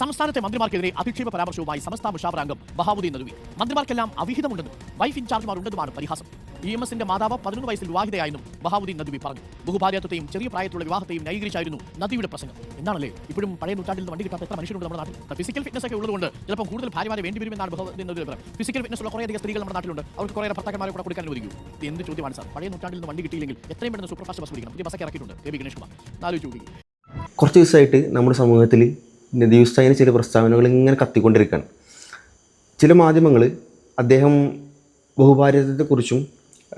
സംസ്ഥാനത്തെ മന്ത്രിമാർക്കെതിരെ അധിക്ഷേപ പരാമർശവുമായി സമസ്ത മുഷാവറാംഗം ബഹാവുദ്ദീൻ നദുവി. മന്ത്രിമാർക്കെല്ലാം അവിഹിതമുണ്ടെന്നും വൈഫ് ഇൻചാർജുമാർ ഉണ്ടെന്നുമാണ് പരിഹാസം. E M എസിന്റെ മാതാവ് പതിനൊന്ന് വയസ്സിൽ വിവാഹിതയായെന്നും ബഹാവുദ്ദീൻ നദുവി പറഞ്ഞു. ബഹുഭാര്യത്വത്തെയും ചെറിയ പ്രായത്തിലുള്ള വിവാഹത്തെയും ന്യായീകരിച്ചായിരുന്നു നദിയുടെ പ്രസംഗം. എന്നാണല്ലേ? ഇപ്പോഴും പഴയ നൂറ്റാണ്ടിൽ വണ്ടി കിട്ടാത്ത എത്ര മനുഷ്യരുണ്ട് നമ്മുടെ നാട്ടിൽ? ഫിസിക്കൽ ഫിറ്റ്നസ് ഒക്കെ ഉള്ളതുകൊണ്ട് ചിലപ്പോൾ കൂടുതൽ ഭാര്യമാരെ വേണ്ടി വരുമെന്നാണ് ബഹുദ്ദീൻ നദുവി ഫിസിക്കൽ ഫിറ്റ്നസ് ഉള്ള കുറേയധികം സ്ത്രീകൾ നമ്മുടെ നാട്ടിലുണ്ട്. അവർക്ക് കുറേ ഭർത്താക്കന്മാരെ കൂടെ കൊടുക്കാൻ ഒരുക്കും എന്ത് ചോദ്യമാണ് സാർ? പഴയ നൂറ്റാണ്ടിൽ നിന്ന് വണ്ടി കിട്ടിയില്ലെങ്കിൽ എത്രയും പെട്ടെന്ന് സൂപ്പർ ഫാസ്റ്റ് ബസ് പിടിക്കണം. പുതിയ ബസ്സൊക്കെ ഇറക്കിയിട്ടുണ്ട്. ഗണേഷ് കുമാർ. ചോദിക്കും കുറച്ച് ദിവസമായിട്ട് നമ്മുടെ സമൂഹത്തിൽ നദിയുസ്താദിന് ചില പ്രസ്താവനകൾ ഇങ്ങനെ കത്തിക്കൊണ്ടിരിക്കുകയാണ്. ചില മാധ്യമങ്ങൾ അദ്ദേഹം ബഹുഭാര്യത്വത്തെക്കുറിച്ചും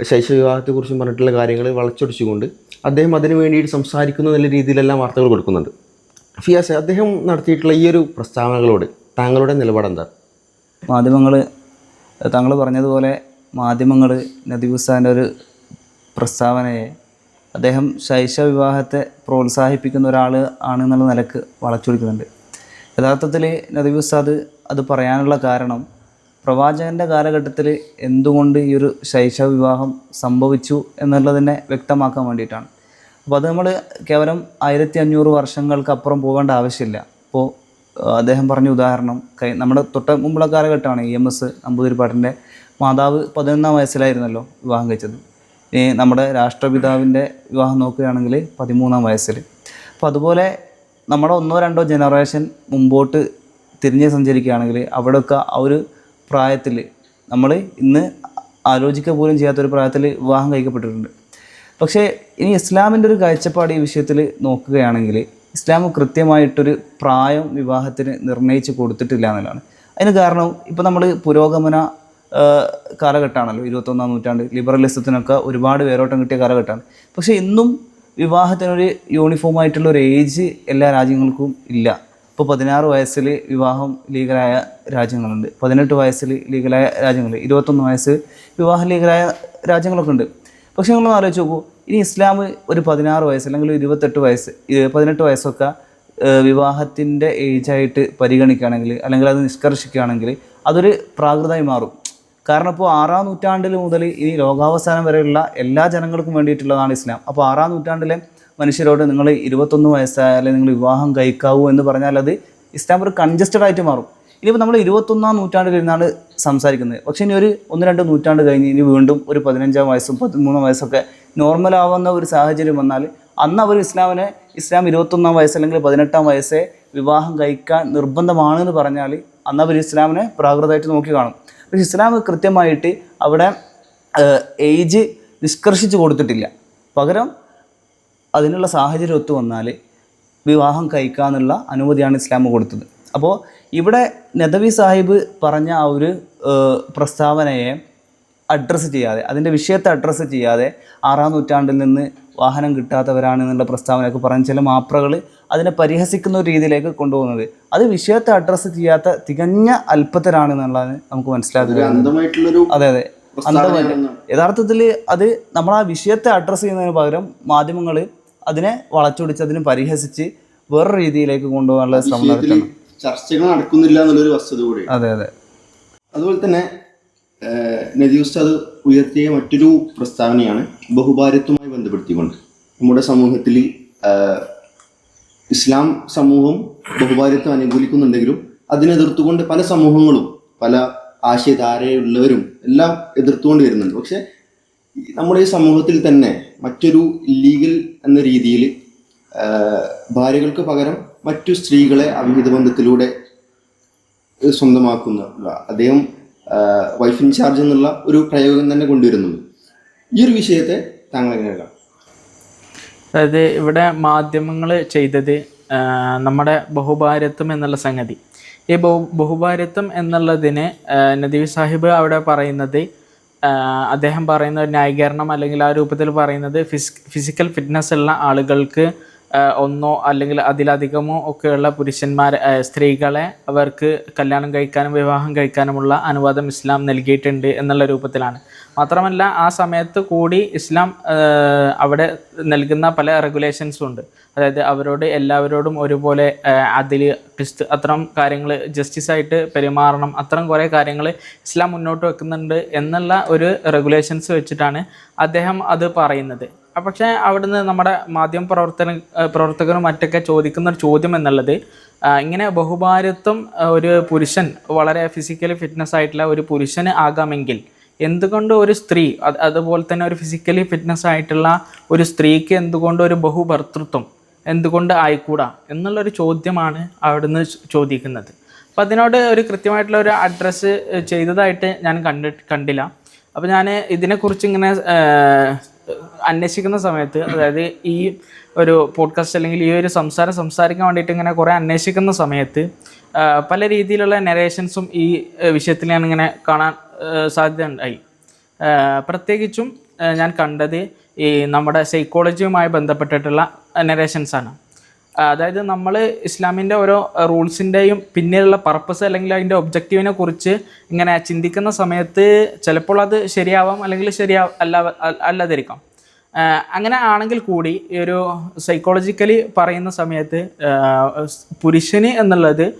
ശൈശവിവാഹത്തെക്കുറിച്ചും പറഞ്ഞിട്ടുള്ള കാര്യങ്ങൾ വളച്ചൊടിച്ചുകൊണ്ട് അദ്ദേഹം അതിന് വേണ്ടിയിട്ട് സംസാരിക്കുന്ന നല്ല രീതിയിലെല്ലാം വാർത്തകൾ കൊടുക്കുന്നുണ്ട്. ഫിയാസ് അദ്ദേഹം നടത്തിയിട്ടുള്ള ഈ ഒരു പ്രസ്താവനകളോട് താങ്കളുടെ നിലപാടെന്താ മാധ്യമങ്ങൾ താങ്കൾ പറഞ്ഞതുപോലെ മാധ്യമങ്ങൾ നദിബുസാന്റെ ഒരു പ്രസ്താവനയെ അദ്ദേഹം ശൈശ വിവാഹത്തെ പ്രോത്സാഹിപ്പിക്കുന്ന ഒരാൾ ആണെന്നുള്ള നിലയ്ക്ക് വളച്ചൊടിക്കുന്നുണ്ട്. യഥാർത്ഥത്തിൽ നദീബ് ഉസ്താദ് അത് പറയാനുള്ള കാരണം പ്രവാചകന്റെ കാലഘട്ടത്തിൽ എന്തുകൊണ്ട് ഈ ഒരു ശൈശവ വിവാഹം സംഭവിച്ചു എന്നുള്ളതിനെ വ്യക്തമാക്കാൻ വേണ്ടിയിട്ടാണ്. അപ്പോൾ അത് നമ്മൾ കേവലം ആയിരത്തി അഞ്ഞൂറ് വർഷങ്ങൾക്കപ്പുറം പോകേണ്ട ആവശ്യമില്ല. അപ്പോൾ അദ്ദേഹം പറഞ്ഞ ഉദാഹരണം കൈ നമ്മുടെ തൊട്ട മുമ്പുള്ള കാലഘട്ടമാണ് ഇ എം എസ് നമ്പൂതിരിപ്പാട്ടിന്റെ മാതാവ് പതിനൊന്നാം വയസ്സിലായിരുന്നല്ലോ വിവാഹം കഴിച്ചത്. ഈ നമ്മുടെ രാഷ്ട്രപിതാവിന്റെ വിവാഹം നോക്കുകയാണെങ്കിൽ പതിമൂന്നാം വയസ്സിൽ അപ്പോൾ അതുപോലെ നമ്മുടെ ഒന്നോ രണ്ടോ ജനറേഷൻ മുമ്പോട്ട് തിരിഞ്ഞ് സഞ്ചരിക്കുകയാണെങ്കിൽ അവിടെയൊക്കെ ആ ഒരു പ്രായത്തിൽ നമ്മൾ ഇന്ന് ആലോചിക്കുക പോലും ചെയ്യാത്തൊരു പ്രായത്തിൽ വിവാഹം കഴിക്കപ്പെട്ടിട്ടുണ്ട്. പക്ഷേ ഇനി ഇസ്ലാമിന്റെ ഒരു കാഴ്ചപ്പാട് ഈ വിഷയത്തിൽ നോക്കുകയാണെങ്കിൽ ഇസ്ലാം കൃത്യമായിട്ടൊരു പ്രായം വിവാഹത്തിന് നിർണയിച്ച് കൊടുത്തിട്ടില്ല എന്നുള്ളതാണ്. അതിന് കാരണം ഇപ്പോൾ നമ്മൾ പുരോഗമന കാലഘട്ടമാണല്ലോ. ഇരുപത്തൊന്നാം നൂറ്റാണ്ട് ലിബറലിസത്തിനൊക്കെ ഒരുപാട് വേരോട്ടം കിട്ടിയ കാലഘട്ടമാണ്. പക്ഷേ ഇന്നും വിവാഹത്തിനൊരു യൂണിഫോം ആയിട്ടുള്ള ഒരു ഏജ് എല്ലാ രാജ്യങ്ങൾക്കും ഇല്ല. ഇപ്പോൾ പതിനാറ് വയസ്സിൽ വിവാഹം ലീഗലായ രാജ്യങ്ങളുണ്ട്. പതിനെട്ട് വയസ്സിൽ ലീഗലായ രാജ്യങ്ങൾ ഇരുപത്തൊന്ന് വയസ്സ് വിവാഹം ലീഗലായ രാജ്യങ്ങളൊക്കെ ഉണ്ട്. പക്ഷേ നിങ്ങളൊന്ന് ആലോചിച്ച് നോക്കൂ. ഇനി ഇസ്ലാം ഒരു പതിനാറ് വയസ്സ് അല്ലെങ്കിൽ ഇരുപത്തെട്ട് വയസ്സ് പതിനെട്ട് വയസ്സൊക്കെ വിവാഹത്തിന്റെ ഏജായിട്ട് പരിഗണിക്കുകയാണെങ്കിൽ അല്ലെങ്കിൽ അത് നിഷ്കർഷിക്കുകയാണെങ്കിൽ അതൊരു പ്രാകൃതമായി മാറും. കാരണം ഇപ്പോൾ ആറാം നൂറ്റാണ്ടിൽ മുതൽ ഈ ലോകാവസാനം വരെയുള്ള എല്ലാ ജനങ്ങൾക്കും വേണ്ടിയിട്ടുള്ളതാണ് ഇസ്ലാം. അപ്പോൾ ആറാം നൂറ്റാണ്ടിലെ മനുഷ്യരോട് നിങ്ങൾ ഇരുപത്തൊന്ന് വയസ്സായാലും നിങ്ങൾ വിവാഹം കഴിക്കാവൂ എന്ന് പറഞ്ഞാൽ അത് ഇസ്ലാം ഒരു കൺജസ്റ്റഡ് ആയിട്ട് മാറും. ഇനിയിപ്പോൾ നമ്മൾ ഇരുപത്തൊന്നാം നൂറ്റാണ്ടിൽ ഇരുന്നാണ് സംസാരിക്കുന്നത്. പക്ഷേ ഇനി ഒരു ഒന്ന് രണ്ട് നൂറ്റാണ്ട് കഴിഞ്ഞ് ഇനി വീണ്ടും ഒരു പതിനഞ്ചാം വയസ്സും പതിമൂന്നാം വയസ്സൊക്കെ നോർമൽ ആവുന്ന ഒരു സാഹചര്യം വന്നാൽ അന്ന് അവർ ഇസ്ലാമിനെ ഇസ്ലാം ഇരുപത്തൊന്നാം വയസ്സ് അല്ലെങ്കിൽ പതിനെട്ടാം വയസ്സേ വിവാഹം കഴിക്കാൻ നിർബന്ധമാണെന്ന് പറഞ്ഞാൽ അന്ന് അവർ ഇസ്ലാമിനെ പ്രാകൃതമായിട്ട് നോക്കി കാണും. പക്ഷേ ഇസ്ലാം കൃത്യമായിട്ട് അവിടെ ഏജ് നിഷ്കർഷിച്ച് കൊടുത്തിട്ടില്ല. പകരം അതിനുള്ള സാഹചര്യം ഒത്തു വന്നാൽ വിവാഹം കഴിക്കാന്നുള്ള അനുമതിയാണ് ഇസ്ലാം കൊടുത്തത്. അപ്പോൾ ഇവിടെ നദവി സാഹിബ് പറഞ്ഞ ആ ഒരു പ്രസ്താവനയെ അഡ്രസ്സ് ചെയ്യാതെ അതിന്റെ വിഷയത്തെ അഡ്രസ്സ് ചെയ്യാതെ ആറാം നൂറ്റാണ്ടിൽ നിന്ന് വാഹനം കിട്ടാത്തവരാണ് എന്നുള്ള പ്രസ്താവനയൊക്കെ പറഞ്ഞ ചില മാപ്രകൾ അതിനെ പരിഹസിക്കുന്ന ഒരു രീതിയിലേക്ക് കൊണ്ടുപോകുന്നത്. അത് വിഷയത്തെ അഡ്രസ്സ് ചെയ്യാത്ത തികഞ്ഞ അല്പത്തരാണ് എന്നുള്ളതാണ് നമുക്ക് അന്ധമായിട്ടുള്ളൊരു അതെ അതെ. അന്ധമായിട്ട്. യഥാർത്ഥത്തിൽ അത് നമ്മൾ ആ വിഷയത്തെ അഡ്രസ്സ് ചെയ്യുന്നതിന് പകരം മാധ്യമങ്ങൾ അതിനെ വളച്ചൊടിച്ച് അതിനെ പരിഹസിച്ച് വേറൊരു രീതിയിലേക്ക് കൊണ്ടുപോകാനുള്ള ശ്രമം നടത്തണം. ചർച്ചകൾ നടക്കുന്നില്ല എന്നുള്ളൊരു വസ്തുത കൂടി അതെ അതെ. അതുപോലെ തന്നെ നദി അത് ഉയർത്തിയ മറ്റൊരു പ്രസ്താവനയാണ് ബഹുഭാരത്വമായി ബന്ധപ്പെടുത്തിക്കൊണ്ട്. നമ്മുടെ സമൂഹത്തിൽ ഇസ്ലാം സമൂഹം ബഹുഭാരത്വം അനുകൂലിക്കുന്നുണ്ടെങ്കിലും അതിനെ എതിർത്തുകൊണ്ട് പല സമൂഹങ്ങളും പല ആശയധാരയുള്ളവരും എല്ലാം എതിർത്തുകൊണ്ട് വരുന്നുണ്ട്. പക്ഷെ നമ്മുടെ ഈ സമൂഹത്തിൽ തന്നെ മറ്റൊരു ലീഗൽ എന്ന രീതിയിൽ ഭാര്യകൾക്ക് പകരം മറ്റു സ്ത്രീകളെ അവിഹിത ബന്ധത്തിലൂടെ സ്വന്തമാക്കുന്ന അദ്ദേഹം വൈഫ് ഇൻചാർജ് എന്നുള്ള ഒരു പ്രയോഗം തന്നെ കൊണ്ടുവരുന്നുണ്ട് ഈ ഒരു വിഷയത്തെ താങ്കൾ എങ്ങനെ കാണും? അതായത് ഇവിടെ മാധ്യമങ്ങൾ ചെയ്തത് നമ്മുടെ ബഹുഭാരത്വം എന്നുള്ള സംഗതി. ഈ ബഹു ബഹുഭാരത്വം എന്നുള്ളതിന് നദീവ് സാഹിബ് അവിടെ പറയുന്നത് അദ്ദേഹം പറയുന്ന ഒരു ന്യായീകരണം അല്ലെങ്കിൽ ആ രൂപത്തിൽ പറയുന്നത് ഫിസ് ഫിസിക്കൽ ഫിറ്റ്നസ് ഉള്ള ആളുകൾക്ക് ഒന്നോ അല്ലെങ്കിൽ അതിലധികമോ ഒക്കെയുള്ള പുരുഷന്മാരെ സ്ത്രീകളെ അവർക്ക് കല്യാണം കഴിക്കാനും വിവാഹം കഴിക്കാനുമുള്ള അനുവാദം ഇസ്ലാം നൽകിയിട്ടുണ്ട് എന്നുള്ള രൂപത്തിലാണ്. മാത്രമല്ല ആ സമയത്ത് കൂടി ഇസ്ലാം അവിടെ നൽകുന്ന പല റെഗുലേഷൻസും ഉണ്ട്. അതായത് അവരോട് എല്ലാവരോടും ഒരുപോലെ അതിൽ ക്രിസ്തു അത്തരം കാര്യങ്ങൾ ജസ്റ്റിസ് ആയിട്ട് പെരുമാറണം അത്തരം കുറേ കാര്യങ്ങൾ ഇസ്ലാം മുന്നോട്ട് വെക്കുന്നുണ്ട് എന്നുള്ള ഒരു റെഗുലേഷൻസ് വെച്ചിട്ടാണ് അദ്ദേഹം അത് പറയുന്നത്. പക്ഷേ അവിടുന്ന് നമ്മുടെ മാധ്യമ പ്രവർത്തന പ്രവർത്തകരും മറ്റൊക്കെ ചോദിക്കുന്ന ഒരു ചോദ്യം എന്നുള്ളത് ഇങ്ങനെ ബഹുഭാരത്വം ഒരു പുരുഷൻ വളരെ ഫിസിക്കലി ഫിറ്റ്നസ് ആയിട്ടുള്ള ഒരു പുരുഷന് ആകാമെങ്കിൽ എന്തുകൊണ്ട് ഒരു സ്ത്രീ അതുപോലെ തന്നെ ഒരു ഫിസിക്കലി ഫിറ്റ്നസ് ആയിട്ടുള്ള ഒരു സ്ത്രീക്ക് എന്തുകൊണ്ട് ഒരു ബഹുഭർത്തൃത്വം എന്തുകൊണ്ട് ആയിക്കൂടാ എന്നുള്ളൊരു ചോദ്യമാണ് അവിടുന്ന് ചോദിക്കുന്നത്. അപ്പം അതിനോട് ഒരു കൃത്യമായിട്ടുള്ള ഒരു അഡ്രസ്സ് ചെയ്തതായിട്ട് ഞാൻ കണ്ടിട്ട് കണ്ടില്ല. അപ്പോൾ ഞാൻ ഇതിനെക്കുറിച്ച് ഇങ്ങനെ അന്വേഷിക്കുന്ന സമയത്ത് അതായത് ഈ ഒരു പോഡ്കാസ്റ്റ് അല്ലെങ്കിൽ ഈ ഒരു സംസാരം സംസാരിക്കാൻ വേണ്ടിയിട്ട് ഇങ്ങനെ കുറേ അന്വേഷിക്കുന്ന സമയത്ത് പല രീതിയിലുള്ള നെറേഷൻസും ഈ വിഷയത്തിൽ ഞാൻ ഇങ്ങനെ കാണാൻ സാധ്യത ഉണ്ടായി. പ്രത്യേകിച്ചും ഞാൻ കണ്ടത് ഈ നമ്മുടെ സൈക്കോളജിയുമായി ബന്ധപ്പെട്ടിട്ടുള്ള നെറേഷൻസാണ് അതായത് നമ്മൾ ഇസ്ലാമിന്റെ ഓരോ റൂൾസിന്റെയും പിന്നിലുള്ള പർപ്പസ് അല്ലെങ്കിൽ അതിന്റെ ഒബ്ജക്റ്റീവിനെ കുറിച്ച് ഇങ്ങനെ ചിന്തിക്കുന്ന സമയത്ത് ചിലപ്പോൾ അത് ശരിയാവാം അല്ലെങ്കിൽ ശരിയാ അല്ല അല്ലാതിരിക്കാം. അങ്ങനെ ആണെങ്കിൽ കൂടി ഈ ഒരു സൈക്കോളജിക്കലി പറയുന്ന സമയത്ത് പുരുഷന് എന്നുള്ളത്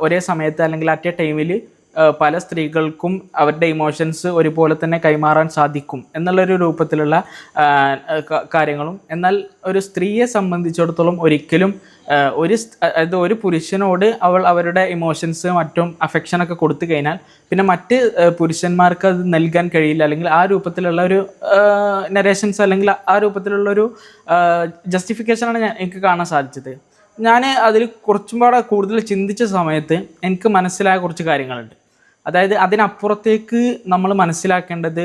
ഒരേ സമയത്ത് അല്ലെങ്കിൽ അറ്റ് എ ടൈമിൽ പല സ്ത്രീകൾക്കും അവരുടെ ഇമോഷൻസ് ഒരുപോലെ തന്നെ കൈമാറാൻ സാധിക്കും എന്നുള്ളൊരു രൂപത്തിലുള്ള കാര്യങ്ങളും. എന്നാൽ ഒരു സ്ത്രീയെ സംബന്ധിച്ചിടത്തോളം ഒരിക്കലും ഒരു അതായത് ഒരു പുരുഷനോട് അവൾ അവരുടെ ഇമോഷൻസ് മറ്റും അഫെക്ഷനൊക്കെ കൊടുത്തു കഴിഞ്ഞാൽ പിന്നെ മറ്റ് പുരുഷന്മാർക്ക് അത് നൽകാൻ കഴിയില്ല. അല്ലെങ്കിൽ ആ രൂപത്തിലുള്ള ഒരു നരേഷൻസ് അല്ലെങ്കിൽ ആ രൂപത്തിലുള്ള ഒരു ജസ്റ്റിഫിക്കേഷനാണ് ഞാൻ എനിക്ക് കാണാൻ സാധിച്ചത്. ഞാൻ അതിൽ കുറച്ചും പാടെ കൂടുതൽ ചിന്തിച്ച സമയത്ത് എനിക്ക് മനസ്സിലായ കുറച്ച് കാര്യങ്ങളുണ്ട്. അതായത് അതിനപ്പുറത്തേക്ക് നമ്മൾ മനസ്സിലാക്കേണ്ടത്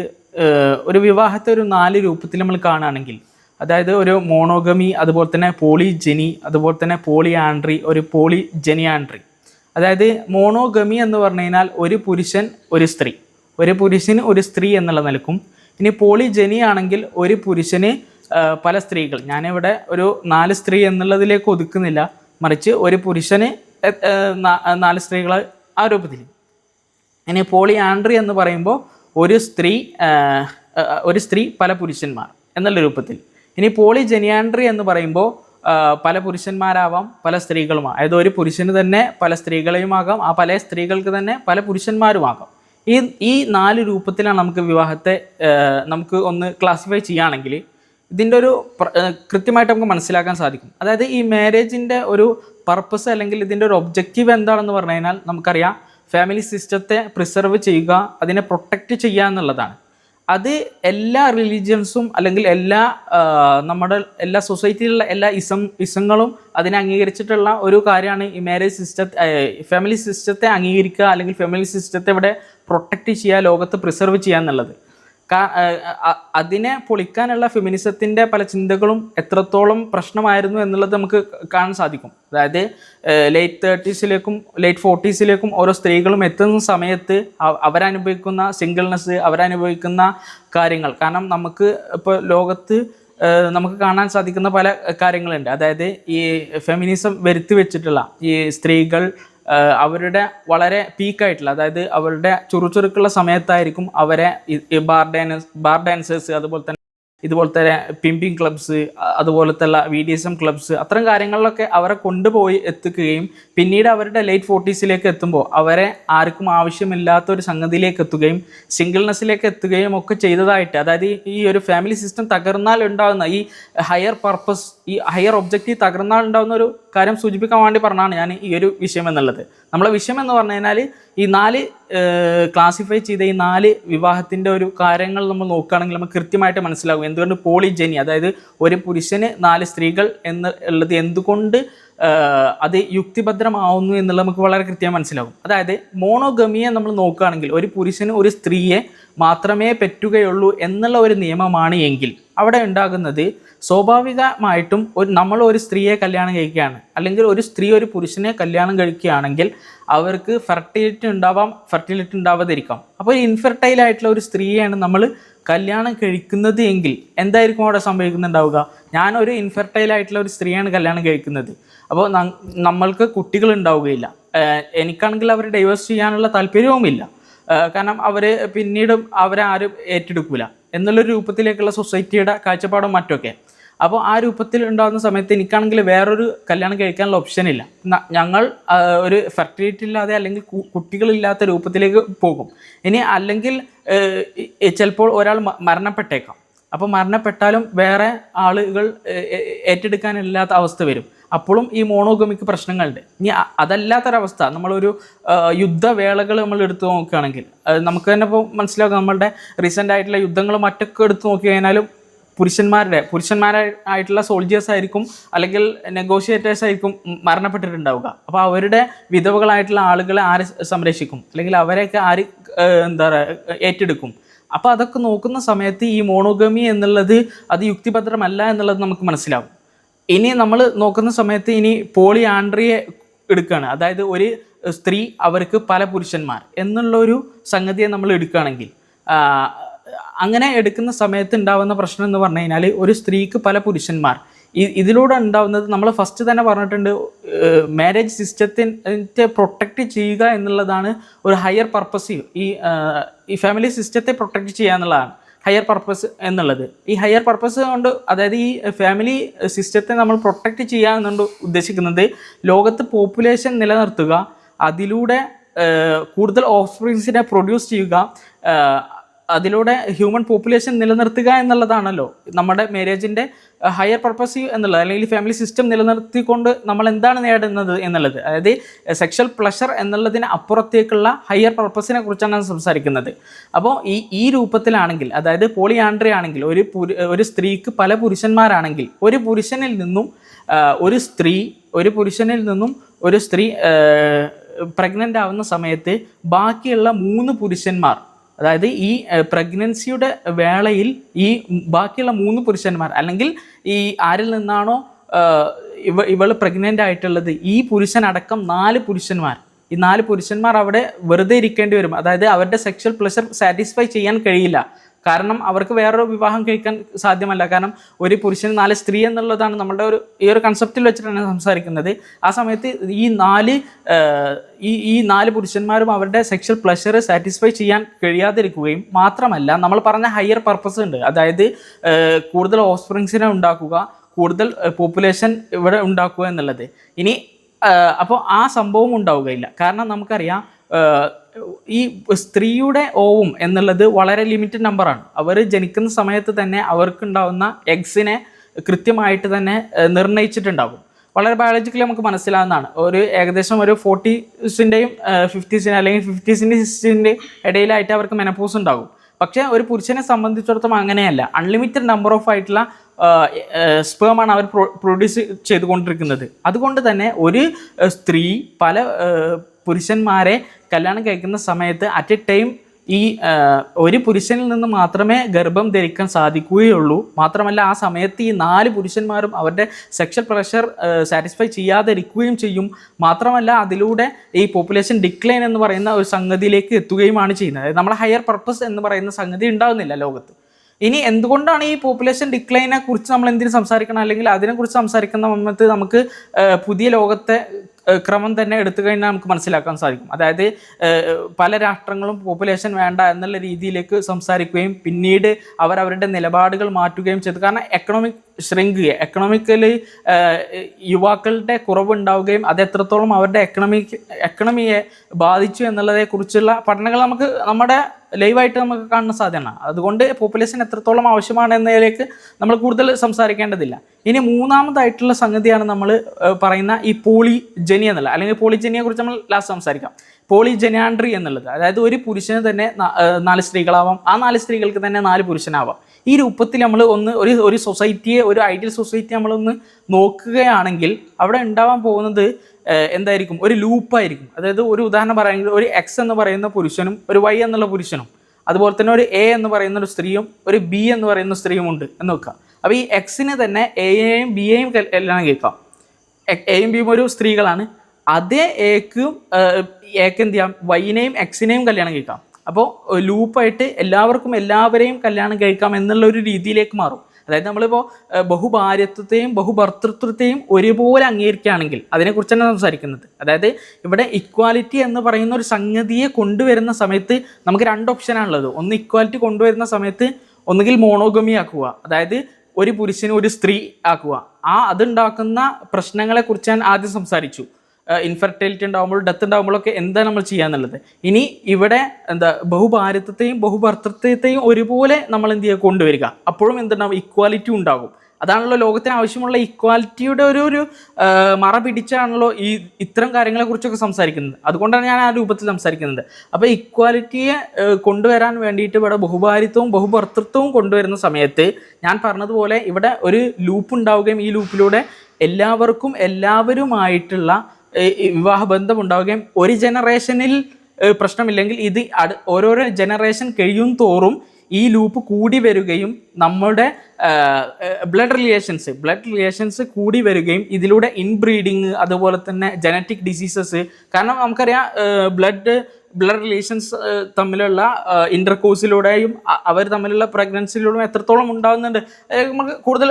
ഒരു വിവാഹത്തെ ഒരു നാല് രൂപത്തിൽ നമ്മൾ കാണുകയാണെങ്കിൽ അതായത് ഒരു മോണോഗമി അതുപോലെ തന്നെ പോളി പോളിജെനി അതുപോലെ തന്നെ പോളി ആൻഡ്രി ഒരു പോളി ജെനിയാൻഡ്രി അതായത് മോണോഗമി എന്ന് പറഞ്ഞു കഴിഞ്ഞാൽ ഒരു പുരുഷൻ ഒരു സ്ത്രീ. ഒരു പുരുഷന് ഒരു സ്ത്രീ എന്നുള്ള നിലക്കും ഇനി പോളി പോളിജെനി ആണെങ്കിൽ ഒരു പുരുഷന് പല സ്ത്രീകൾ. ഞാനിവിടെ ഒരു നാല് സ്ത്രീ എന്നുള്ളതിലേക്ക് ഒതുക്കുന്നില്ല. മറിച്ച് ഒരു പുരുഷന് നാല് സ്ത്രീകളെ ആ രൂപത്തിൽ ഇനി പോളി ആൻഡ്രി എന്ന് പറയുമ്പോൾ ഒരു സ്ത്രീ ഒരു സ്ത്രീ പല പുരുഷന്മാർ എന്നുള്ള രൂപത്തിൽ. ഇനി പോളി ജെനിയാൻഡ്രി എന്ന് പറയുമ്പോൾ പല പുരുഷന്മാരാവാം പല സ്ത്രീകളുമാകാം അതായത് ഒരു പുരുഷന് തന്നെ പല സ്ത്രീകളെയും ആകാം ആ പല സ്ത്രീകൾക്ക് തന്നെ പല പുരുഷന്മാരുമാകാം. ഈ ഈ നാല് രൂപത്തിലാണ് നമുക്ക് വിവാഹത്തെ നമുക്ക് ഒന്ന് ക്ലാസിഫൈ ചെയ്യുകയാണെങ്കിൽ ഇതിന്റെ ഒരു കൃത്യമായിട്ട് നമുക്ക് മനസ്സിലാക്കാൻ സാധിക്കും. അതായത് ഈ മാരേജിന്റെ ഒരു പർപ്പസ് അല്ലെങ്കിൽ ഇതിന്റെ ഒരു ഒബ്ജക്റ്റീവ് എന്താണെന്ന് പറഞ്ഞു കഴിഞ്ഞാൽ നമുക്കറിയാം ഫാമിലി സിസ്റ്റത്തെ പ്രിസർവ് ചെയ്യുക അതിനെ പ്രൊട്ടക്റ്റ് ചെയ്യുക എന്നുള്ളതാണ്. അത് എല്ലാ റിലീജിയൻസും അല്ലെങ്കിൽ എല്ലാ നമ്മുടെ എല്ലാ സൊസൈറ്റിയിലുള്ള എല്ലാ ഇസം ഇസങ്ങളും അതിനെ അംഗീകരിച്ചിട്ടുള്ള ഒരു കാര്യമാണ് ഈ മാരേജ് സിസ്റ്റത്തെ ഫാമിലി സിസ്റ്റത്തെ അംഗീകരിക്കുക അല്ലെങ്കിൽ ഫാമിലി സിസ്റ്റത്തെ ഇവിടെ പ്രൊട്ടക്റ്റ് ചെയ്യുക ലോകത്ത് പ്രിസർവ് ചെയ്യുക എന്നുള്ളത്. അതിനെ പൊളിക്കാനുള്ള ഫെമിനിസത്തിന്റെ പല ചിന്തകളും എത്രത്തോളം പ്രശ്നമായിരുന്നു എന്നുള്ളത് നമുക്ക് കാണാൻ സാധിക്കും. അതായത് ലേറ്റ് തേർട്ടീസിലേക്കും ലേറ്റ് ഫോർട്ടീസിലേക്കും ഓരോ സ്ത്രീകളും എത്തുന്ന സമയത്ത് അവ- അവരനുഭവിക്കുന്ന സിംഗിൾനെസ് അവരനുഭവിക്കുന്ന കാര്യങ്ങൾ. കാരണം നമുക്ക് ഇപ്പോൾ ലോകത്ത് നമുക്ക് കാണാൻ സാധിക്കുന്ന പല കാര്യങ്ങളുണ്ട്. അതായത് ഈ ഫെമിനിസം വരുത്തി വെച്ചിട്ടുള്ള ഈ സ്ത്രീകൾ അവരുടെ വളരെ പീക്കായിട്ടുള്ള അതായത് അവരുടെ ചുറുചുറുക്കുള്ള സമയത്തായിരിക്കും അവരെ ബാർ ഡാൻസ് ബാർ ഡാൻസേഴ്സ് അതുപോലെ തന്നെ ഇതുപോലത്തെ പിമ്പിങ് ക്ലബ്സ് അതുപോലത്തെ V D S M clubs അത്തരം കാര്യങ്ങളിലൊക്കെ അവരെ കൊണ്ടുപോയി എത്തിക്കുകയും പിന്നീട് അവരുടെ ലേറ്റ് ഫോർട്ടീസിലേക്ക് എത്തുമ്പോൾ അവരെ ആർക്കും ആവശ്യമില്ലാത്ത ഒരു സംഗതിയിലേക്ക് എത്തുകയും സിംഗിൾനെസ്സിലേക്ക് എത്തുകയും ഒക്കെ ചെയ്തതായിട്ട് അതായത് ഈ- ഒരു ഫാമിലി സിസ്റ്റം തകർന്നാൽ ഉണ്ടാകുന്ന ഈ ഹയർ പർപ്പസ് ഈ ഹയർ ഒബ്ജക്റ്റീവ് തകർന്നാൽ ഉണ്ടാകുന്ന ഒരു കാര്യം സൂചിപ്പിക്കാൻ വേണ്ടി പറഞ്ഞാണ് ഞാൻ ഈ ഒരു വിഷയം എന്നുള്ളത്. നമ്മളെ വിഷയം എന്ന് പറഞ്ഞു കഴിഞ്ഞാൽ ഈ നാല് ക്ലാസിഫൈ ചെയ്ത ഈ നാല് വിവാഹത്തിന്റെ ഒരു കാര്യങ്ങൾ നമ്മൾ നോക്കുകയാണെങ്കിൽ നമുക്ക് കൃത്യമായിട്ട് മനസ്സിലാകും. എന്തുകൊണ്ട് പോളിജനി അതായത് ഒരു പുരുഷന് നാല് സ്ത്രീകൾ എന്ന് ഉള്ളത് എന്തുകൊണ്ട് അത് യുക്തിഭദ്രമാവുന്നു എന്നുള്ളത് നമുക്ക് വളരെ കൃത്യമായി മനസ്സിലാകും. അതായത് മോണോഗമിയെ നമ്മൾ നോക്കുകയാണെങ്കിൽ ഒരു പുരുഷന് ഒരു സ്ത്രീയെ മാത്രമേ പറ്റുകയുള്ളൂ എന്നുള്ള ഒരു നിയമമാണ് എങ്കിൽ അവിടെ ഉണ്ടാകുന്നത് സ്വാഭാവികമായിട്ടും ഒരു നമ്മൾ ഒരു സ്ത്രീയെ കല്യാണം കഴിക്കുകയാണ്. അല്ലെങ്കിൽ ഒരു സ്ത്രീ ഒരു പുരുഷനെ കല്യാണം കഴിക്കുകയാണെങ്കിൽ അവർക്ക് ഫെർട്ടിലിറ്റി ഉണ്ടാവാം ഫെർട്ടിലിറ്റി ഉണ്ടാവാതിരിക്കാം. അപ്പോൾ ഇൻഫെർട്ടൈൽ ആയിട്ടുള്ള ഒരു സ്ത്രീയാണ് നമ്മൾ കല്യാണം കഴിക്കുന്നത് എങ്കിൽ എന്തായിരിക്കും അവിടെ സംഭവിക്കുന്നുണ്ടാവുക? ഞാനൊരു ഇൻഫെർട്ടൈൽ ആയിട്ടുള്ള ഒരു സ്ത്രീയാണ് കല്യാണം കഴിക്കുന്നത്. അപ്പോൾ നമ്മൾക്ക് കുട്ടികൾ ഉണ്ടാവുകയില്ല. എനിക്കാണെങ്കിൽ അവർ ഡൈവേഴ്സ് ചെയ്യാനുള്ള താല്പര്യവുമില്ല. കാരണം അവർ പിന്നീട് അവരെ ആരും ഏറ്റെടുക്കില്ല എന്നുള്ളൊരു രൂപത്തിലേക്കുള്ള സൊസൈറ്റിയുടെ കാഴ്ചപ്പാടും മറ്റൊക്കെ അപ്പോൾ ആ രൂപത്തിൽ ഉണ്ടാകുന്ന സമയത്ത് എനിക്കാണെങ്കിൽ വേറൊരു കല്യാണം കഴിക്കാനുള്ള ഓപ്ഷൻ ഇല്ല. ഞങ്ങൾ ഒരു ഫെർട്ടിലിറ്റി ഇല്ലാതെ അല്ലെങ്കിൽ കുട്ടികളില്ലാത്ത രൂപത്തിലേക്ക് പോകും. ഇനി അല്ലെങ്കിൽ ചിലപ്പോൾ ഒരാൾ മരണപ്പെട്ടേക്കാം. അപ്പോൾ മരണപ്പെട്ടാലും വേറെ ആളുകൾ ഏറ്റെടുക്കാനില്ലാത്ത അവസ്ഥ വരും. അപ്പോഴും ഈ മോണോഗമിക്ക് പ്രശ്നങ്ങളുണ്ട്. ഇനി അതല്ലാത്തൊരവസ്ഥ നമ്മളൊരു യുദ്ധവേളകൾ നമ്മൾ എടുത്തു നോക്കുകയാണെങ്കിൽ നമുക്ക് തന്നെ ഇപ്പോൾ മനസ്സിലാക്കാം നമ്മളുടെ റീസെന്റ് ആയിട്ടുള്ള യുദ്ധങ്ങൾ മറ്റൊക്കെ എടുത്തു നോക്കി കഴിഞ്ഞാലും പുരുഷന്മാരുടെ പുരുഷന്മാരായിട്ടുള്ള സോൾജിയേഴ്സ് ആയിരിക്കും അല്ലെങ്കിൽ നെഗോഷിയേറ്റേഴ്സ് ആയിരിക്കും മരണപ്പെട്ടിട്ടുണ്ടാവുക. അപ്പോൾ അവരുടെ വിധവകളായിട്ടുള്ള ആളുകളെ ആര് സംരക്ഷിക്കും? അല്ലെങ്കിൽ അവരെയൊക്കെ ആര് എന്താ പറയുക ഏറ്റെടുക്കും? അപ്പോൾ അതൊക്കെ നോക്കുന്ന സമയത്ത് ഈ മോണോഗമി എന്നുള്ളത് അത് യുക്തിഭദ്രമല്ല എന്നുള്ളത് നമുക്ക് മനസ്സിലാവും. ഇനി നമ്മൾ നോക്കുന്ന സമയത്ത് ഇനി പോളി ആൻഡ്രിയെ എടുക്കുകയാണ് അതായത് ഒരു സ്ത്രീ അവർക്ക് പല പുരുഷന്മാർ എന്നുള്ള ഒരു സംഗതിയെ നമ്മൾ എടുക്കുകയാണെങ്കിൽ അങ്ങനെ എടുക്കുന്ന സമയത്ത് ഉണ്ടാവുന്ന പ്രശ്നം എന്ന് പറഞ്ഞു കഴിഞ്ഞാൽ ഒരു സ്ത്രീക്ക് പല പുരുഷന്മാർ. ഇതിലൂടെ ഉണ്ടാവുന്നത് നമ്മൾ ഫസ്റ്റ് തന്നെ പറഞ്ഞിട്ടുണ്ട് മാരേജ് സിസ്റ്റത്തിനെ പ്രൊട്ടക്റ്റ് ചെയ്യുക എന്നുള്ളതാണ് ഒരു ഹയർ പർപ്പസ് ഈ ഈ ഫാമിലി സിസ്റ്റത്തെ പ്രൊട്ടക്റ്റ് ചെയ്യുക എന്നുള്ളതാണ്. ഹയർ പർപ്പസ് എന്നുള്ളത്. ഈ ഹയർ പർപ്പസ് കൊണ്ട് അതായത് ഈ ഫാമിലി സിസ്റ്റത്തെ നമ്മൾ പ്രൊട്ടക്റ്റ് ചെയ്യുക എന്നുകൊണ്ട് ഉദ്ദേശിക്കുന്നത് ലോകത്ത് പോപ്പുലേഷൻ നിലനിർത്തുക അതിലൂടെ കൂടുതൽ ഓഫ്സ്പ്രിങ്സിനെ പ്രൊഡ്യൂസ് ചെയ്യുക അതിലൂടെ ഹ്യൂമൻ പോപ്പുലേഷൻ നിലനിർത്തുക എന്നുള്ളതാണല്ലോ. നമ്മുടെ മാരേജിന്റെ ഹയർ പർപ്പസ് എന്നുള്ളത് അല്ലെങ്കിൽ ഫാമിലി സിസ്റ്റം നിലനിർത്തിക്കൊണ്ട് നമ്മൾ എന്താണ് നേടുന്നത് എന്നുള്ളത്. അതായത് സെക്ഷൽ പ്ലഷർ എന്നുള്ളതിന് അപ്പുറത്തേക്കുള്ള ഹയർ പർപ്പസിനെ കുറിച്ചാണ് സംസാരിക്കുന്നത്. അപ്പോൾ ഈ ഈ രൂപത്തിലാണെങ്കിൽ അതായത് പോളിയാൻഡ്രി ആണെങ്കിൽ ഒരു ഒരു സ്ത്രീക്ക് പല പുരുഷന്മാരാണെങ്കിൽ ഒരു പുരുഷനിൽ നിന്നും ഒരു സ്ത്രീ ഒരു പുരുഷനിൽ നിന്നും ഒരു സ്ത്രീ പ്രഗ്നന്റ് ആവുന്ന സമയത്ത് ബാക്കിയുള്ള മൂന്ന് പുരുഷന്മാർ അതായത് ഈ പ്രഗ്നൻസിയുടെ വേളയിൽ ഈ ബാക്കിയുള്ള മൂന്ന് പുരുഷന്മാർ അല്ലെങ്കിൽ ഈ ആരിൽ നിന്നാണോ ഇവ ഇവൾ പ്രഗ്നന്റ് ആയിട്ടുള്ളത് ഈ പുരുഷനടക്കം നാല് പുരുഷന്മാർ. ഈ നാല് പുരുഷന്മാർ അവിടെ വെറുതെ ഇരിക്കേണ്ടി വരും. അതായത് അവരുടെ സെക്ഷൽ പ്ലഷർ സാറ്റിസ്ഫൈ ചെയ്യാൻ കഴിയില്ല. കാരണം അവർക്ക് വേറൊരു വിവാഹം കഴിക്കാൻ സാധ്യമല്ല. കാരണം ഒരു പുരുഷന് നാല് സ്ത്രീ എന്നുള്ളതാണ് നമ്മുടെ ഒരു ഈ ഒരു കൺസെപ്റ്റിൽ വെച്ചിട്ടാണ് സംസാരിക്കുന്നത്. ആ സമയത്ത് ഈ നാല് ഈ ഈ നാല് പുരുഷന്മാരും അവരുടെ സെക്ഷൽ പ്ലഷർ സാറ്റിസ്ഫൈ ചെയ്യാൻ കഴിയാതിരിക്കുകയും മാത്രമല്ല നമ്മൾ പറഞ്ഞ ഹയർ പർപ്പസ് ഉണ്ട്. അതായത് കൂടുതൽ ഓഫ്സ്പ്രിങ്സിനെ ഉണ്ടാക്കുക കൂടുതൽ പോപ്പുലേഷൻ ഇവിടെ ഉണ്ടാക്കുക എന്നുള്ളത്. ഇനി അപ്പോൾ ആ സംഭവം ഉണ്ടാവുകയില്ല. കാരണം നമുക്കറിയാം ഈ സ്ത്രീയുടെ ഓവും എന്നുള്ളത് വളരെ ലിമിറ്റഡ് നമ്പറാണ്. അവർ ജനിക്കുന്ന സമയത്ത് തന്നെ അവർക്കുണ്ടാവുന്ന എഗ്സിനെ കൃത്യമായിട്ട് തന്നെ നിർണയിച്ചിട്ടുണ്ടാകും വളരെ ബയോളജിക്കലി നമുക്ക് മനസ്സിലാവുന്നതാണ്. ഒരു ഏകദേശം ഒരു ഫോർട്ടീസിന്റെയും ഫിഫ്റ്റീസിന്റെ അല്ലെങ്കിൽ ഫിഫ്റ്റീസിന്റെ സിക്സ്റ്റീന്റെയും ഇടയിലായിട്ട് അവർക്ക് മെനപ്പോസ് ഉണ്ടാകും. പക്ഷേ ഒരു പുരുഷനെ സംബന്ധിച്ചിടത്തോളം അങ്ങനെയല്ല. അൺലിമിറ്റഡ് നമ്പർ ഓഫ് ആയിട്ടുള്ള സ്പേമാണ് അവർ പ്രൊഡ്യൂസ് ചെയ്തുകൊണ്ടിരിക്കുന്നത്. അതുകൊണ്ട് തന്നെ ഒരു സ്ത്രീ പല പുരുഷന്മാരെ കല്യാണം കഴിക്കുന്ന സമയത്ത് അറ്റ് എ ടൈം ഈ ഒരു പുരുഷനിൽ നിന്ന് മാത്രമേ ഗർഭം ധരിക്കാൻ സാധിക്കുകയുള്ളൂ. മാത്രമല്ല ആ സമയത്ത് ഈ നാല് പുരുഷന്മാരും അവരുടെ സെക്ഷൽ പ്രഷർ സാറ്റിസ്ഫൈ ചെയ്യാതിരിക്കുകയും ചെയ്യും. മാത്രമല്ല അതിലൂടെ ഈ പോപ്പുലേഷൻ ഡിക്ലൈൻ എന്ന് പറയുന്ന ഒരു സംഗതിയിലേക്ക് എത്തുകയുമാണ് ചെയ്യുന്നത്. നമ്മളെ ഹയർ പർപ്പസ് എന്ന് പറയുന്ന സംഗതി ഉണ്ടാകുന്നില്ല ലോകത്ത്. ഇനി എന്തുകൊണ്ടാണ് ഈ പോപ്പുലേഷൻ ഡിക്ലൈനെ കുറിച്ച് നമ്മൾ എന്തിനു സംസാരിക്കണം? അല്ലെങ്കിൽ അതിനെക്കുറിച്ച് സംസാരിക്കുന്ന സമയത്ത് നമുക്ക് പുതിയ ലോകത്തെ ക്രമം തന്നെ എടുത്തു കഴിഞ്ഞാൽ നമുക്ക് മനസ്സിലാക്കാൻ സാധിക്കും. അതായത് പല രാഷ്ട്രങ്ങളും പോപ്പുലേഷൻ വേണ്ട എന്നുള്ള രീതിയിലേക്ക് സംസാരിക്കുകയും പിന്നീട് അവർ അവരുടെ നിലപാടുകൾ മാറ്റുകയും ചെയ്തു. കാരണം എക്കണോമിക് ശ്രിങ്ക് എക്കണോമിക്കലി യുവാക്കളുടെ കുറവുണ്ടാവുകയും അത് എത്രത്തോളം അവരുടെ എക്കണമിക് എക്കണമിയെ ബാധിച്ചു എന്നുള്ളതേ കുറിച്ചുള്ള പഠനങ്ങൾ നമുക്ക് നമ്മുടെ ലൈവായിട്ട് നമുക്ക് കാണുന്ന സാധ്യതയാണ് അതുകൊണ്ട് പോപ്പുലേഷൻ എത്രത്തോളം ആവശ്യമാണ് എന്നതിലേക്ക് നമ്മൾ കൂടുതൽ സംസാരിക്കേണ്ടതില്ല. ഇനി മൂന്നാമതായിട്ടുള്ള സംഗതിയാണ് നമ്മൾ പറയുന്ന ഈ പോളിജനി എന്നുള്ളത് അല്ലെങ്കിൽ പോളിജനിയെ കുറിച്ച് നമ്മൾ ലാസ്റ്റ് സംസാരിക്കാം. പോളിജനാൻഡ്രി എന്നുള്ളത് അതായത് ഒരു പുരുഷന് തന്നെ നാല് സ്ത്രീകളാവാം. ആ നാല് സ്ത്രീകൾക്ക് തന്നെ നാല് പുരുഷനാവാം. ഈ രൂപത്തിൽ നമ്മൾ ഒന്ന് ഒരു ഒരു സൊസൈറ്റിയെ ഒരു ഐഡിയൽ സൊസൈറ്റി നമ്മളൊന്ന് നോക്കുകയാണെങ്കിൽ അവിടെ ഉണ്ടാവാൻ പോകുന്നത് എന്തായിരിക്കും? ഒരു ലൂപ്പായിരിക്കും അതായത് ഒരു ഉദാഹരണം പറയുകയാണെങ്കിൽ ഒരു എക്സ് എന്ന് പറയുന്ന പുരുഷനും ഒരു വൈ എന്നുള്ള പുരുഷനും അതുപോലെ തന്നെ ഒരു എ എന്ന് പറയുന്ന ഒരു സ്ത്രീയും ഒരു ബി എന്ന് പറയുന്ന സ്ത്രീയും ഉണ്ട് എന്ന് വെക്കുക അപ്പോൾ ഈ എക്സിന് തന്നെ എയെയും ബിയെയും എല്ലാം കേൾക്കാം. എയും ബിയും ഒരു സ്ത്രീകളാണ്. അതേ എക്കും എക്ക് എന്ത് ചെയ്യാം? വൈനെയും എക്സിനെയും കല്യാണം കഴിക്കാം. അപ്പോൾ ലൂപ്പായിട്ട് എല്ലാവർക്കും എല്ലാവരെയും കല്യാണം കഴിക്കാം എന്നുള്ള ഒരു രീതിയിലേക്ക് മാറും. അതായത് നമ്മളിപ്പോൾ ബഹുഭാര്യത്വത്തെയും ബഹുഭർത്തൃത്വത്തെയും ഒരുപോലെ അംഗീകരിക്കുകയാണെങ്കിൽ അതിനെക്കുറിച്ചാണ് സംസാരിക്കുന്നത്? അതായത് ഇവിടെ ഇക്വാലിറ്റി എന്ന് പറയുന്ന ഒരു സംഗതിയെ കൊണ്ടുവരുന്ന സമയത്ത് നമുക്ക് രണ്ട് ഓപ്ഷനാണുള്ളത് ഒന്ന് ഇക്വാലിറ്റി കൊണ്ടുവരുന്ന സമയത്ത് ഒന്നുകിൽ മോണോഗമി ആക്കുക അതായത് ഒരു പുരുഷന് ഒരു സ്ത്രീ ആക്കുക. ആ അതുണ്ടാക്കുന്ന പ്രശ്നങ്ങളെ കുറിച്ച് ഞാൻ ആദ്യം സംസാരിച്ചു. ഇൻഫെർട്ടിലിറ്റി ഉണ്ടാകുമ്പോൾ ഡെത്ത് ഉണ്ടാകുമ്പോഴൊക്കെ എന്താ നമ്മൾ ചെയ്യാന്നുള്ളത്. ഇനി ഇവിടെ എന്താ ബഹുഭാരത്വത്തെയും ബഹുഭർത്തൃത്വത്തെയും ഒരുപോലെ നമ്മൾ എന്ത് ചെയ്യുക? കൊണ്ടുവരിക. അപ്പോഴും എന്തുണ്ടാവും? ഇക്വാലിറ്റി ഉണ്ടാകും. അതാണല്ലോ ലോകത്തിന് ആവശ്യമുള്ള ഇക്വാലിറ്റിയുടെ ഒരു ഒരു മറ പിടിച്ചാണല്ലോ ഈ ഇത്തരം കാര്യങ്ങളെ കുറിച്ചൊക്കെ സംസാരിക്കുന്നത്. അതുകൊണ്ടാണ് ഞാൻ ആ രൂപത്തിൽ സംസാരിക്കുന്നത്. അപ്പോൾ ഇക്വാലിറ്റിയെ കൊണ്ടുവരാൻ വേണ്ടിയിട്ട് ഇവിടെ ബഹുഭാരിത്വവും ബഹുഭർത്തൃത്വവും കൊണ്ടുവരുന്ന സമയത്ത് ഞാൻ പറഞ്ഞതുപോലെ ഇവിടെ ഒരു ലൂപ്പ് ഉണ്ടാവുകയും ഈ ലൂപ്പിലൂടെ എല്ലാവർക്കും എല്ലാവരുമായിട്ടുള്ള വിവാഹ ബന്ധം ഉണ്ടാവുകയും ഒരു ജനറേഷനിൽ പ്രശ്നമില്ലെങ്കിൽ ഇത് ഓരോരോ ജനറേഷൻ കഴിയും തോറും ഈ ലൂപ്പ് കൂടി വരികയും നമ്മുടെ ബ്ലഡ് റിലേഷൻസ് ബ്ലഡ് റിലേഷൻസ് കൂടി വരികയും ഇതിലൂടെ ഇൻബ്രീഡിങ് അതുപോലെ തന്നെ ജനറ്റിക് ഡിസീസസ് കാരണം നമുക്കറിയാം ബ്ലഡ് ബ്ലഡ് റിലേഷൻസ് തമ്മിലുള്ള ഇന്റർകോഴ്സിലൂടെയും അവർ തമ്മിലുള്ള പ്രഗ്നൻസിയിലൂടെയും എത്രത്തോളം ഉണ്ടാകുന്നുണ്ട് നമുക്ക് കൂടുതൽ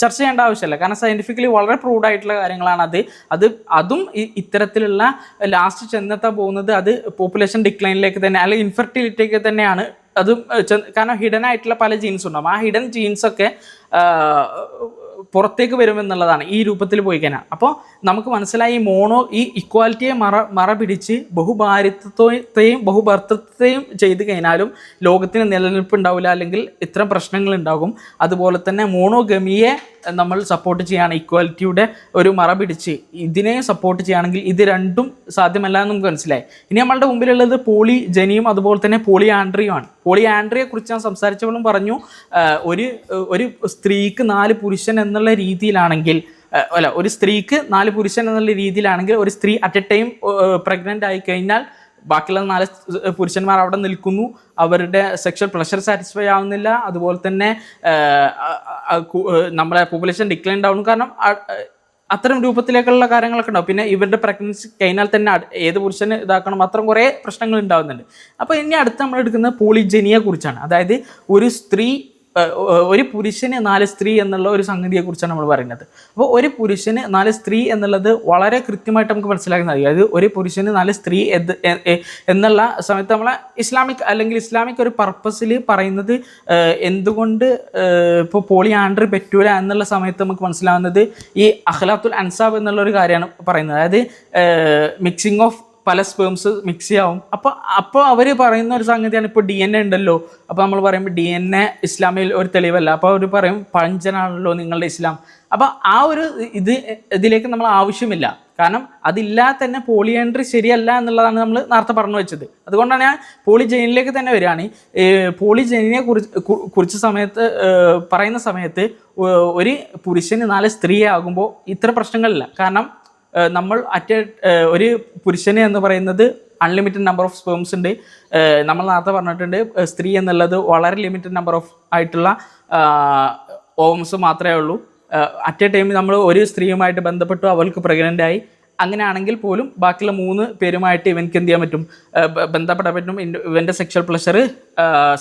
ചർച്ച ചെയ്യേണ്ട ആവശ്യമില്ല. കാരണം സയന്റിഫിക്കലി വളരെ പ്രൂവ്ഡ് ആയിട്ടുള്ള കാര്യങ്ങളാണ് അത്. അത് അതും ഇത്തരത്തിലുള്ള ലാസ്റ്റ് ചെന്നെത്താൻ പോകുന്നത് അത് പോപ്പുലേഷൻ ഡിക്ലൈനിലേക്ക് തന്നെ അല്ലെങ്കിൽ ഇൻഫെർട്ടിലിറ്റിക്ക് തന്നെയാണ് അതും കാരണം ഹിഡൻ ആയിട്ടുള്ള പല ജീൻസ് ഉണ്ടാവും. ആ ഹിഡൻ ജീൻസൊക്കെ പുറത്തേക്ക് വരുമെന്നുള്ളതാണ് ഈ രൂപത്തിൽ പോയി കഴിഞ്ഞാൽ. അപ്പോൾ നമുക്ക് മനസ്സിലായി ഈ മോണോ ഈ ഇക്വാലിറ്റിയെ മറ മറ പിടിച്ച് ബഹുഭാരിത്വത്തെയും ബഹുഭർത്തത്വത്തെയും ചെയ്തു കഴിഞ്ഞാലും ലോകത്തിന് നിലനിൽപ്പ് ഉണ്ടാവില്ല അല്ലെങ്കിൽ ഇത്തരം പ്രശ്നങ്ങൾ ഉണ്ടാകും. അതുപോലെ തന്നെ മോണോഗമിയെ നമ്മൾ സപ്പോർട്ട് ചെയ്യുകയാണ് ഇക്വാലിറ്റിയുടെ ഒരു മറ പിടിച്ച് ഇതിനെ സപ്പോർട്ട് ചെയ്യുകയാണെങ്കിൽ ഇത് രണ്ടും സാധ്യമല്ല എന്ന് നമുക്ക് മനസ്സിലായി. ഇനി നമ്മളുടെ മുമ്പിലുള്ളത് പോളി ജനിയും അതുപോലെ തന്നെ പോളി ആൻഡ്രിയുമാണ് പോളി ആൻഡ്രിയെ കുറിച്ച് ഞാൻ സംസാരിച്ചപ്പോഴും പറഞ്ഞു ഒരു ഒരു സ്ത്രീക്ക് നാല് പുരുഷൻ എന്നുള്ള രീതിയിലാണെങ്കിൽ അല്ല ഒരു സ്ത്രീക്ക് നാല് പുരുഷൻ എന്നുള്ള രീതിയിലാണെങ്കിൽ ഒരു സ്ത്രീ അറ്റ് എ ടൈം പ്രഗ്നന്റ് ആയി കഴിഞ്ഞാൽ ബാക്കിയുള്ള നാല് പുരുഷന്മാർ അവിടെ നിൽക്കുന്നു. അവരുടെ സെക്ഷൽ പ്രഷർ സാറ്റിസ്ഫൈ ആവുന്നില്ല. അതുപോലെ തന്നെ നമ്മുടെ പോപ്പുലേഷൻ ഡിക്ലൈൻ ഡൗൺ കാരണം അത്തരം രൂപത്തിലേക്കുള്ള കാര്യങ്ങളൊക്കെ ഉണ്ടാവും. പിന്നെ ഇവരുടെ പ്രഗ്നൻസി കഴിഞ്ഞാൽ തന്നെ ഏത് പുരുഷന് ഇതാക്കണം അത്തരം കുറേ പ്രശ്നങ്ങൾ ഉണ്ടാകുന്നുണ്ട് അപ്പോൾ ഇനി അടുത്ത് നമ്മൾ എടുക്കുന്നത് പോളിജനിയെ കുറിച്ചാണ്. അതായത് ഒരു സ്ത്രീ ഒരു പുരുഷന് നാല് സ്ത്രീ എന്നുള്ള ഒരു സംഗതിയെ കുറിച്ചാണ് നമ്മൾ പറയുന്നത്. അപ്പോൾ ഒരു പുരുഷന് നാല് സ്ത്രീ എന്നുള്ളത് വളരെ കൃത്യമായിട്ട് നമുക്ക് മനസ്സിലാക്കാൻ സാധിക്കും അതായത് ഒരു പുരുഷന് നാല് സ്ത്രീ എന്നുള്ള സമയത്ത് നമ്മളെ ഇസ്ലാമിക് അല്ലെങ്കിൽ ഇസ്ലാമിക് ഒരു പർപ്പസിൽ പറയുന്നത് എന്തുകൊണ്ട് ഇപ്പോൾ പോളി ആൻഡ്രി പറ്റൂല എന്നുള്ള സമയത്ത് നമുക്ക് മനസ്സിലാവുന്നത് ഈ അഹ്ലാത്തുൽ അൻസാബ് എന്നുള്ള ഒരു കാര്യമാണ് പറയുന്നത്. അതായത് മിക്സിംഗ് ഓഫ് പല സ്പേംസ് മിക്സ് ചെയ്യാവും. അപ്പോൾ അപ്പോൾ അവർ പറയുന്ന ഒരു സംഗതിയാണ് ഇപ്പോൾ ഡി എൻ എ ഉണ്ടല്ലോ. അപ്പോൾ നമ്മൾ പറയുമ്പോൾ ഡി എൻ എ ഇസ്ലാമിൽ ഒരു തെളിവല്ല. അപ്പോൾ അവർ പറയും പഞ്ചനാണല്ലോ നിങ്ങളുടെ ഇസ്ലാം. അപ്പോൾ ആ ഒരു ഇത് ഇതിലേക്ക് നമ്മൾ ആവശ്യമില്ല. കാരണം അതില്ലാതെ തന്നെ പോളിയൻട്രി ശരിയല്ല എന്നുള്ളതാണ് നമ്മൾ നേരത്തെ പറഞ്ഞു വെച്ചത്. അതുകൊണ്ടാണ് ഞാൻ പോളി ജെയിനിലേക്ക് തന്നെ വരികയാണ്. പോളി ജെയിനിനെ കുറിച്ച് കുറിച്ച് സമയത്ത് പറയുന്ന സമയത്ത് ഒരു പുരുഷന് നാല് സ്ത്രീയാകുമ്പോൾ ഇത്ര പ്രശ്നങ്ങളില്ല. കാരണം നമ്മൾ അറ്റ് ഒരു പുരുഷനെ എന്ന് പറയുന്നത് അൺലിമിറ്റഡ് നമ്പർ ഓഫ് സ്പേംസ് ഉണ്ട്. നമ്മൾ നേരത്തെ പറഞ്ഞിട്ടുണ്ട് സ്ത്രീ എന്നുള്ളത് വളരെ ലിമിറ്റഡ് നമ്പർ ഓഫ് ആയിട്ടുള്ള ഓംസ് മാത്രമേ ഉള്ളൂ. അറ്റ് എ ടൈം നമ്മൾ ഒരു സ്ത്രീയുമായിട്ട് ബന്ധപ്പെട്ടു അവൾക്ക് പ്രഗ്നന്റ് ആയി. അങ്ങനെയാണെങ്കിൽ പോലും ബാക്കിയുള്ള മൂന്ന് പേരുമായിട്ട് ഇവൻക്ക് എന്ത് ചെയ്യാൻ പറ്റും? ബന്ധപ്പെടാൻ പറ്റും. ഇവന്റെ സെക്ഷൽ പ്ലഷർ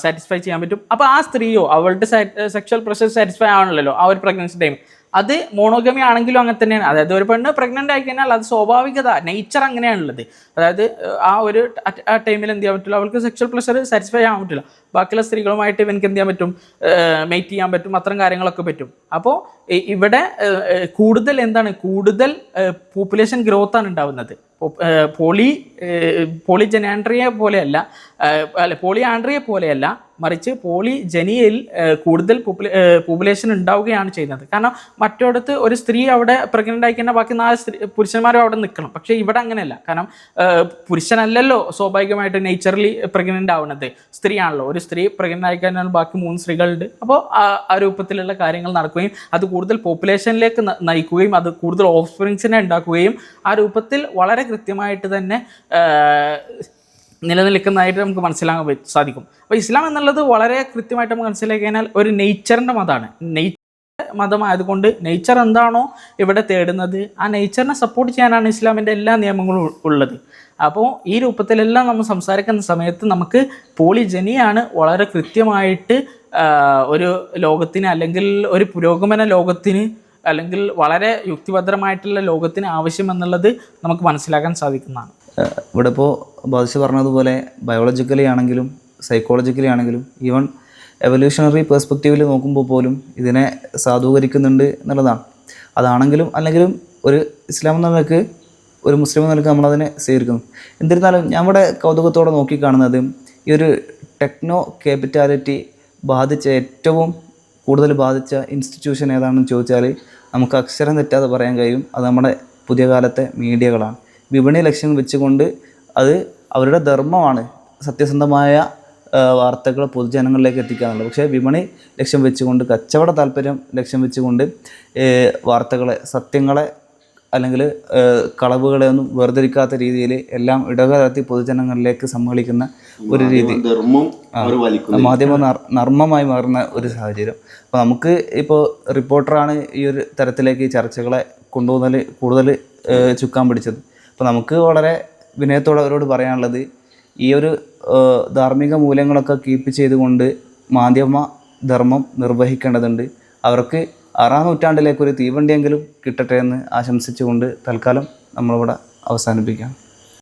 സാറ്റിസ്ഫൈ ചെയ്യാൻ പറ്റും. അപ്പോൾ ആ സ്ത്രീയോ അവളുടെ സെക്ഷൽ പ്ലഷർ സാറ്റിസ്ഫൈ ആവണമല്ലോ ആ ഒരു പ്രഗ്നൻസി ടൈം അത് മോണോഗമി ആണെങ്കിലും അങ്ങനെ തന്നെയാണ്. അതായത് ഒരു പെണ്ണ് പ്രഗ്നന്റ് ആയി കഴിഞ്ഞാൽ അത് സ്വാഭാവികത നേച്ചർ അങ്ങനെയാണുള്ളത്. അതായത് ആ ഒരു ആ ടൈമിൽ എന്ത് ചെയ്യാൻ പറ്റില്ല? അവൾക്ക് സെക്ഷൽ പ്ലഷർ സാറ്റിസ്ഫൈ ആവാൻ പറ്റില്ല. ബാക്കിയുള്ള സ്ത്രീകളുമായിട്ട് ഇവനക്ക് എന്ത് ചെയ്യാൻ പറ്റും മെയ്റ്റ് ചെയ്യാൻ പറ്റും അത്തരം കാര്യങ്ങളൊക്കെ പറ്റും. അപ്പോൾ ഇവിടെ കൂടുതൽ എന്താണ് കൂടുതൽ പോപ്പുലേഷൻ ഗ്രോത്ത് ആണ് ഉണ്ടാവുന്നത്. പോളി പോളി ജനാൻഡ്രിയെ പോലെയല്ല അല്ല പോളി ആൻഡ്രിയെ പോലെയല്ല മറിച്ച് പോളി ജനിയയിൽ കൂടുതൽ പോപ്പുലേഷൻ ഉണ്ടാവുകയാണ് ചെയ്യുന്നത്. കാരണം മറ്റോടത്ത് ഒരു സ്ത്രീ അവിടെ പ്രഗ്നന്റ് ആയി കഴിഞ്ഞാൽ ബാക്കി നാല് സ്ത്രീ പുരുഷന്മാരും അവിടെ നിൽക്കണം. പക്ഷേ ഇവിടെ അങ്ങനെയല്ല. കാരണം പുരുഷനല്ലല്ലോ സ്വാഭാവികമായിട്ട് നേച്ചറലി പ്രഗ്നന്റ് ആവുന്നത്. സ്ത്രീയാണല്ലോ. ഒരു സ്ത്രീ പ്രഗ്നന്റ് കഴിഞ്ഞാൽ ബാക്കി മൂന്ന് സ്ത്രീകളുണ്ട്. അപ്പോൾ ആ- രൂപത്തിലുള്ള കാര്യങ്ങൾ നടക്കുകയും അത് കൂടുതൽ പോപ്പുലേഷനിലേക്ക് നയിക്കുകയും അത് കൂടുതൽ ഓഫ് സ്പ്രിങ്സിനെ ഉണ്ടാക്കുകയും ആ രൂപത്തിൽ വളരെ കൃത്യമായിട്ട് തന്നെ നിലനിൽക്കുന്നതായിട്ട് നമുക്ക് മനസ്സിലാക്കാൻ സാധിക്കും. അപ്പോൾ ഇസ്ലാം എന്നുള്ളത് വളരെ കൃത്യമായിട്ട് നമുക്ക് മനസ്സിലാക്കി കഴിഞ്ഞാൽ ഒരു നേച്ചറിന്റെ മതമാണ്. നെയ് മതമായതുകൊണ്ട് നേച്ചർ എന്താണോ ഇവിടെ തേടുന്നത് ആ നേച്ചറിനെ സപ്പോർട്ട് ചെയ്യാനാണ് ഇസ്ലാമിന്റെ എല്ലാ നിയമങ്ങളും ഉള്ളത്. അപ്പോൾ ഈ രൂപത്തിലെല്ലാം നമ്മൾ സംസാരിക്കുന്ന സമയത്ത് നമുക്ക് പോളിജനിയാണ് വളരെ കൃത്യമായിട്ട് ഒരു ലോകത്തിന് അല്ലെങ്കിൽ ഒരു പുരോഗമന ലോകത്തിന് അല്ലെങ്കിൽ വളരെ യുക്തിഭദ്രമായിട്ടുള്ള ലോകത്തിന് ആവശ്യമെന്നുള്ളത് നമുക്ക് മനസ്സിലാക്കാൻ സാധിക്കുന്നതാണ്. ഇവിടെ ഇപ്പോൾ ബാദിഷ പറഞ്ഞതുപോലെ ബയോളജിക്കലി ആണെങ്കിലും സൈക്കോളജിക്കലി ആണെങ്കിലും ഈവൻ എവല്യൂഷണറി പെർസ്പെക്റ്റീവിൽ നോക്കുമ്പോൾ പോലും ഇതിനെ സാധൂകരിക്കുന്നുണ്ട് എന്നുള്ളതാണ്. അതാണെങ്കിലും അല്ലെങ്കിലും ഒരു ഇസ്ലാം എന്ന നിലയ്ക്ക് ഒരു മുസ്ലിം നിലയ്ക്ക് നമ്മളതിനെ സ്വീകരിക്കുന്നു. എന്നിരുന്നാലും ഞാൻ ഇവിടെ കൗതുകത്തോടെ നോക്കിക്കാണുന്നത് ഈ ഒരു ടെക്നോ ക്യാപിറ്റാലിറ്റി ബാധിച്ച ഏറ്റവും കൂടുതൽ ബാധിച്ച ഇൻസ്റ്റിറ്റ്യൂഷൻ ഏതാണെന്ന് ചോദിച്ചാൽ നമുക്ക് അക്ഷരം തെറ്റാതെ പറയാൻ കഴിയും. അത് നമ്മുടെ പുതിയ കാലത്തെ മീഡിയകളാണ്. വിപണി ലക്ഷ്യം വെച്ചുകൊണ്ട് അത് അവരുടെ ധർമ്മമാണ് സത്യസന്ധമായ വാർത്തകൾ പൊതുജനങ്ങളിലേക്ക് എത്തിക്കാനുള്ളത്. പക്ഷേ വിപണി ലക്ഷ്യം വെച്ചുകൊണ്ട് കച്ചവട താല്പര്യം ലക്ഷ്യം വെച്ചുകൊണ്ട് വാർത്തകളെ സത്യങ്ങളെ അല്ലെങ്കിൽ കളവുകളെ ഒന്നും വേർതിരിക്കാത്ത രീതിയിൽ എല്ലാം ഇടകലർത്തി പൊതുജനങ്ങളിലേക്ക് സമ്മേളിക്കുന്ന ഒരു രീതി. മാധ്യമ നർമ്മമായി മാറുന്ന ഒരു സാഹചര്യം. അപ്പോൾ നമുക്ക് ഇപ്പോൾ റിപ്പോർട്ടറാണ് ഈ ഒരു തരത്തിലേക്ക് ഈ ചർച്ചകളെ കൊണ്ടുപോകുന്നതിൽ കൂടുതൽ ചുക്കാൻ പിടിച്ചത്. അപ്പോൾ നമുക്ക് വളരെ വിനയത്തോടെ അവരോട് പറയാനുള്ളത് ഈ ഒരു ധാർമ്മിക മൂല്യങ്ങളൊക്കെ കീപ്പ് ചെയ്തുകൊണ്ട് മാധ്യമ ധർമ്മം നിർവഹിക്കേണ്ടതുണ്ട്. അവർക്ക് ആറാം നൂറ്റാണ്ടിലേക്ക് ഒരു തീവണ്ടിയെങ്കിലും കിട്ടട്ടെ എന്ന് ആശംസിച്ചുകൊണ്ട് തൽക്കാലം നമ്മളിവിടെ അവസാനിപ്പിക്കാം.